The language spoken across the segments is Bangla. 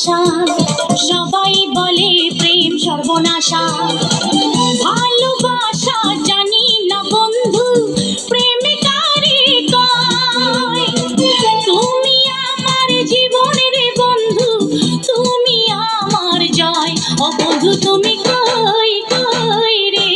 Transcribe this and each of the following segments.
ভালোবাসা, সবাই বলে প্রেম সর্বনাশা। ভালোবাসা জানি না বন্ধু প্রেম কারে তুমি আমার রে বন্ধু, তুমি আমার জয়। ও বন্ধু, তুমি কই কই রে?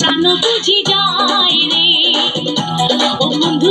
প্রাণ বুঝি যায় রে। ও বন্ধু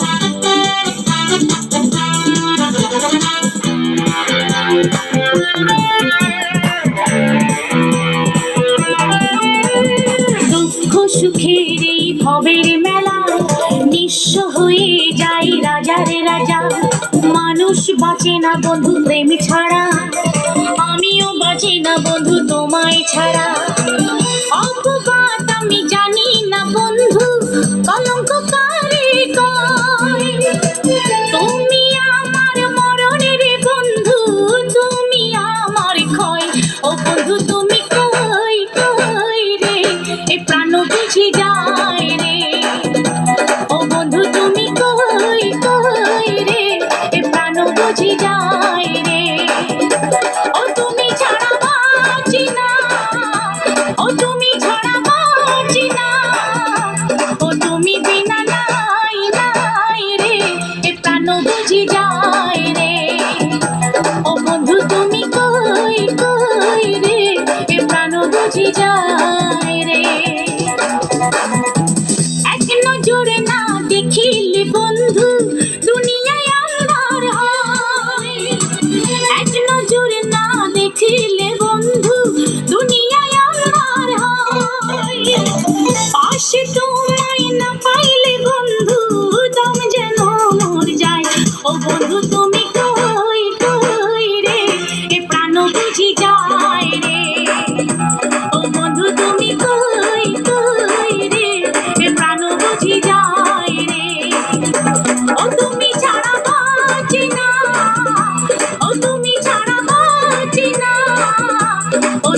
মানুষ বাঁচে না বন্ধু প্রেম ছাড়া। আমিও বাঁচে না বন্ধু তোমায় ছাড়া।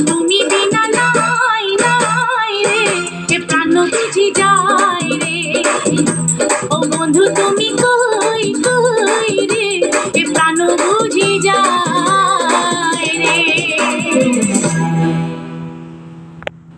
no